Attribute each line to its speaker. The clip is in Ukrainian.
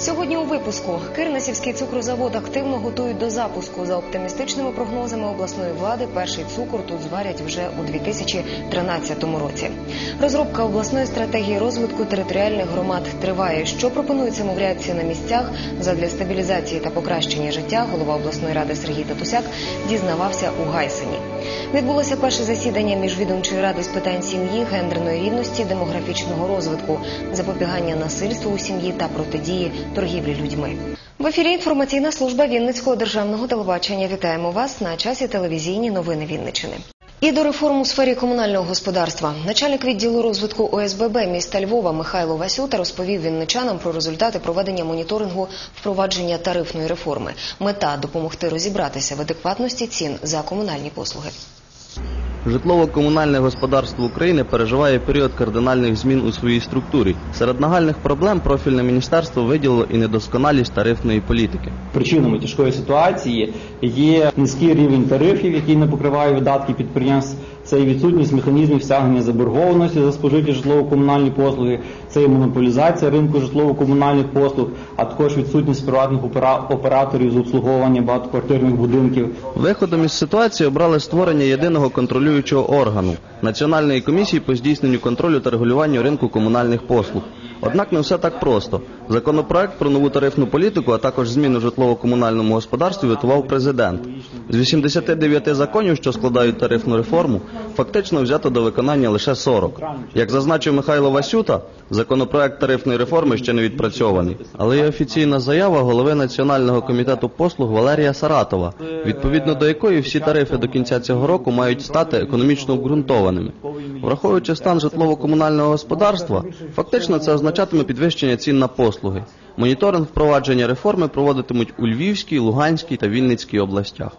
Speaker 1: Сьогодні у випуску Кирнесівський цукрозавод активно готують до запуску. За оптимістичними прогнозами обласної влади, перший цукор тут зварять вже у 2013 році. Розробка обласної стратегії розвитку територіальних громад триває. Що пропонують самоврядці на місцях задля стабілізації та покращення життя, голова обласної ради Сергій Татусяк дізнавався у Гайсині. Відбулося перше засідання міжвідомчої ради з питань сім'ї, гендерної рівності, демографічного розвитку, запобігання насильству у сім'ї та протидії торгівлі людьми. В ефірі інформаційна служба Вінницького державного телебачення. Вітаємо вас на часі телевізійні новини Вінничини. І до реформ у сфері комунального господарства начальник відділу розвитку ОСББ міста Львова Михайло Васюта розповів вінничанам про результати проведення моніторингу впровадження тарифної реформи. Мета допомогти розібратися в адекватності цін за комунальні послуги.
Speaker 2: Житлово-комунальне господарство України переживає період кардинальних змін у своїй структурі. Серед нагальних проблем профільне міністерство виділило і недосконалість тарифної політики.
Speaker 3: Причинами тяжкої ситуації є низький рівень тарифів, який не покриває видатки підприємств. Це і відсутність механізмів стягнення заборгованості за спожиті житлово-комунальні послуги, це і монополізація ринку житлово-комунальних послуг, а також відсутність приватних опера- операторів з обслуговування багатоквартирних будинків.
Speaker 2: Виходом із ситуації обрали створення єдиного контролюючого органу Національної комісії по здійсненню контролю та регулюванню ринку комунальних послуг. Однак не все так просто. Законопроект про нову тарифну політику, а також зміни в житлово-комунальному господарстві витував президент. З 89 законів, що складають тарифну реформу, фактично взято до виконання лише 40. Як зазначив Михайло Васюта, законопроект тарифної реформи ще не відпрацьований. Але є офіційна заява голови Національного комітету послуг Валерія Саратова, відповідно до якої всі тарифи до кінця цього року мають стати економічно обґрунтованими. Враховуючи стан житлово-комунального господарства, фактично це означатиме підвищення цін на послуги. Моніторинг впровадження реформи проводитимуть у Львівській, Луганській та Вінницькій областях.